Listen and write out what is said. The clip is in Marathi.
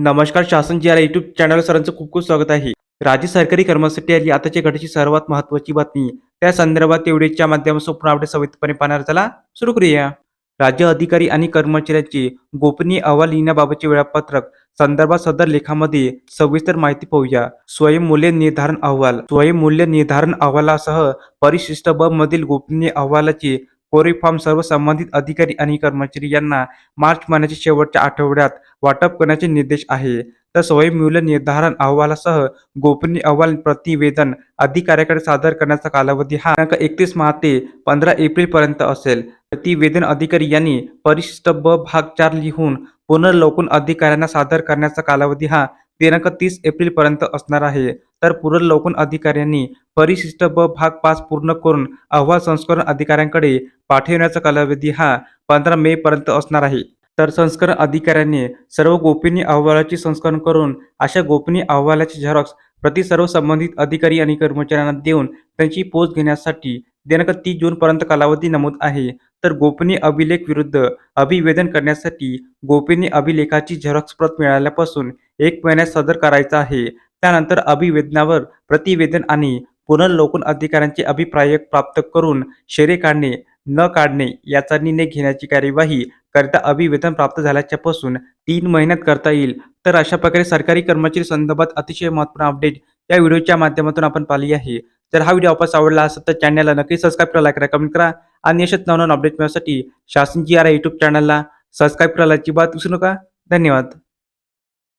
नमस्कार शासन जी आर युट्यूब चॅनल सरांचं खूप खूप स्वागत आहे. राज्य सरकारी कर्मचारी आली आताच्या घडीची सर्वात महत्वाची बातमी. त्या संदर्भात तेवढीच्या माध्यमातून पुन्हा आपल्या सविस्तरपणे पाहणार चला सुरू करूया. राज्य अधिकारी आणि कर्मचाऱ्यांचे गोपनीय अहवाल लिहिण्याबाबतचे वेळापत्रक संदर्भात सदर लेखामध्ये सविस्तर माहिती पाहूया. स्वयंमूल्य निर्धारण अहवाल. स्वयंमूल्य निर्धारण अहवालासह परिशिष्ट ब मधील गोपनीय अहवालाचे कोरे फॉर्म सर्व संबंधित अधिकारी आणि कर्मचारी यांना मार्च महिन्याच्या शेवटच्या आठवड्यात वाटप करण्याचे निर्देश आहे. तर स्वयंमूल्य निर्धारण अहवालासह गोपनीय अहवाल प्रतिवेदन अधिकाऱ्याकडे सादर करण्याचा कालावधी हा दिनांक एकतीस मार्च ते पंधरा एप्रिल पर्यंत असेल. प्रतिवेदन अधिकारी यांनी परिशिष्ट ब भाग चार लिहून पुनर्लोकन अधिकाऱ्यांना सादर करण्याचा कालावधी हा दिनांक तीस एप्रिल पर्यंत असणार आहे. तर पुनर्लोकन अधिकाऱ्यांनी परिशिष्ट ब भाग पाच पूर्ण करून अहवाल संस्करण अधिकाऱ्यांकडे पाठविण्याचा कालावधी हा पंधरा मे पर्यंत असणार आहे. तर संस्करण अधिकाऱ्यांनी सर्व गोपनीय अहवालाचे संस्करण करून अशा गोपनीय अहवालाचे झेरॉक्स प्रति सर्व संबंधित अधिकारी आणि कर्मचाऱ्यांना देऊन त्यांची पोच घेण्यासाठी दिनांक तीस जून पर्यंत कालावधी नमूद आहे. तर गोपनीय अभिलेख विरुद्ध अभिवेदन करण्यासाठी गोपनीय अभिलेखाची झेरॉक्स प्रत मिळाल्यापासून एक महिन्यात सदर करायचा आहे. त्यानंतर अभिवेदनावर प्रतिवेदन आणि पुनर्लोकन अधिकाऱ्यांचे अभिप्राय प्राप्त करून शेरे काढणे न काढणे याचा निर्णय घेण्याची कार्यवाही करता अभिवेदन प्राप्त झाल्याच्यापासून तीन महिन्यात करता येईल. तर अशा प्रकारे सरकारी कर्मचारी संदर्भात अतिशय महत्त्वपूर्ण अपडेट या व्हिडिओच्या माध्यमातून आपण पाहिली आहे. जर हा व्हिडिओ आपल्यास आवडला असेल तर चॅनलला नक्की सबस्क्राईब करा लाईक करा कमेंट करा. आणि अशाच नवनवीन अपडेट मिळवण्यासाठी शासन जी आर युट्यूब चॅनलला सबस्क्राईब करायला अजिबात विसरू नका. धन्यवाद.